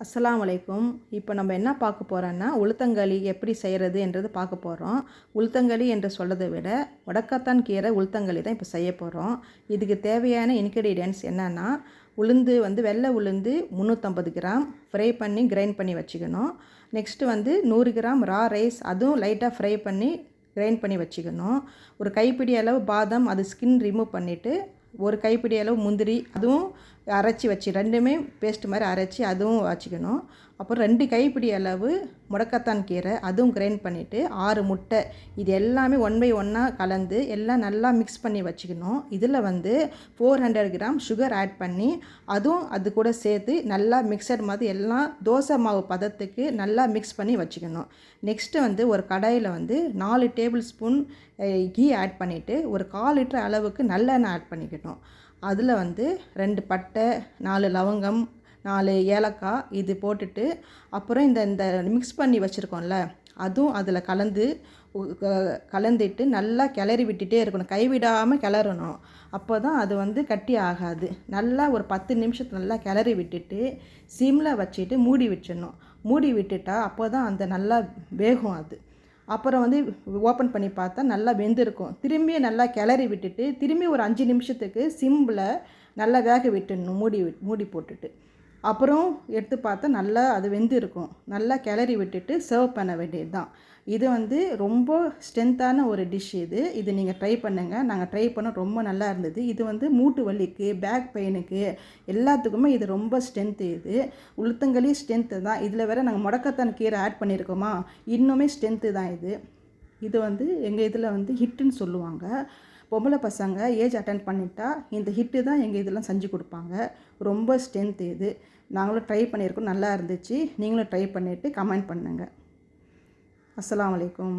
அஸ்லாம் வலைக்கும் இப்போ நம்ம என்ன பார்க்க போகிறோன்னா உளுத்தங்களி எப்படி செய்கிறது என்றது பார்க்க போகிறோம் உளுத்தங்களி என்று சொல்கிறதை விட உடக்கத்தான் கீரை உளுத்தங்களி தான் இப்போ செய்ய போகிறோம் இதுக்கு தேவையான இன்க்ரீடியன்ஸ் என்னென்னா உளுந்து வந்து வெள்ளை உளுந்து முந்நூற்றம்பது கிராம் ஃப்ரை பண்ணி கிரைண்ட் பண்ணி வச்சுக்கணும். நெக்ஸ்ட்டு வந்து நூறு கிராம் ரா ரைஸ் அதுவும் லைட்டாக ஃப்ரை பண்ணி கிரைண்ட் பண்ணி வச்சுக்கணும். ஒரு கைப்பிடி அளவு பாதாம் அது ஸ்கின் ரிமூவ் பண்ணிவிட்டு ஒரு கைப்பிடி அளவு முந்திரி அதுவும் அரைச்சி வச்சு ரெண்டுமே பேஸ்ட் மாதிரி அரைச்சி அதுவும் வச்சுக்கணும். அப்புறம் ரெண்டு கைப்பிடி அளவு முடக்கத்தான் கீரை அதுவும் கிரைண்ட் பண்ணிவிட்டு ஆறு முட்டை இது எல்லாமே ஒன் பை ஒன்னாக கலந்து எல்லாம் நல்லா மிக்ஸ் பண்ணி வச்சுக்கணும். இதில் வந்து four hundred gram sugar add பண்ணி அதுவும் அது கூட சேர்த்து நல்லா மிக்சட் மாதிரி எல்லாம் தோசை மாவு பதத்துக்கு நல்லா மிக்ஸ் பண்ணி வச்சுக்கணும். நெக்ஸ்ட்டு வந்து ஒரு கடாயில் வந்து நாலு டேபிள் ஸ்பூன் கீ ஆட் பண்ணிவிட்டு ஒரு கால் லிட்டர் அளவுக்கு நல்லெண்ணெய் ஆட் பண்ணிக்கணும். அதில் வந்து ரெண்டு பட்டை நாலு லவங்கம் நாலு ஏலக்காய் இது போட்டுட்டு அப்புறம் இந்த இந்த மிக்ஸ் பண்ணி வச்சுருக்கோம்ல அதுவும் அதில் கலந்து கலந்துட்டு நல்லா கிளறி விட்டுட்டே இருக்கணும். கைவிடாமல் கிளறணும். அப்போ தான் அது வந்து கட்டி ஆகாது. நல்லா ஒரு பத்து நிமிஷத்து நல்லா கிளறி விட்டுட்டு சிம்மில் வச்சுட்டு மூடி வச்சிடணும். மூடி விட்டுட்டா அப்போ தான் அந்த நல்லா வேகும் அது. அப்புறம் வந்து ஓப்பன் பண்ணி பார்த்தா நல்லா வெந்திருக்கும். திரும்பி நல்லா கிளறி விட்டுட்டு திரும்பி ஒரு அஞ்சு நிமிஷத்துக்கு சிம்மில் நல்லா வேக விட்டுடணும் மூடி மூடி போட்டுட்டு. அப்புறம் எடுத்து பார்த்தா நல்லா அது வெந்து இருக்கும். நல்லா கிளறி விட்டுட்டு சர்வ் பண்ண வேண்டியது தான் இது வந்து ரொம்ப ஸ்ட்ரென்த்தான ஒரு டிஷ் இது. இது நீங்கள் ட்ரை பண்ணுங்கள் நாங்கள் ட்ரை பண்ண ரொம்ப நல்லா இருந்தது. இது வந்து மூட்டு வலிக்கு பேக் பெயினுக்கு எல்லாத்துக்குமே இது ரொம்ப ஸ்ட்ரென்த்து இது. உளுத்தங்களி ஸ்ட்ரென்த்து தான். இதில் வேறு நாங்கள் முடக்கத்தான் கீரை ஆட் பண்ணியிருக்கோமா இன்னுமே ஸ்ட்ரென்த்து தான் இது. இது வந்து எங்கள் இதில் வந்து ஹிட்டுன்னு சொல்லுவாங்க. பொம்பளை பசங்க ஏஜ் அட்டன் பண்ணிட்டா இந்த ஹிட்டு தான் எங்கள் இதெல்லாம் செஞ்சு கொடுப்பாங்க. ரொம்ப ஸ்ட்ரென்த் இது. நாங்களும் ட்ரை பண்ணியிருக்கோம். நல்லா இருந்துச்சு. நீங்களும் ட்ரை பண்ணிவிட்டு கமெண்ட் பண்ணுங்கள் அஸ்லாம் வலைக்கம்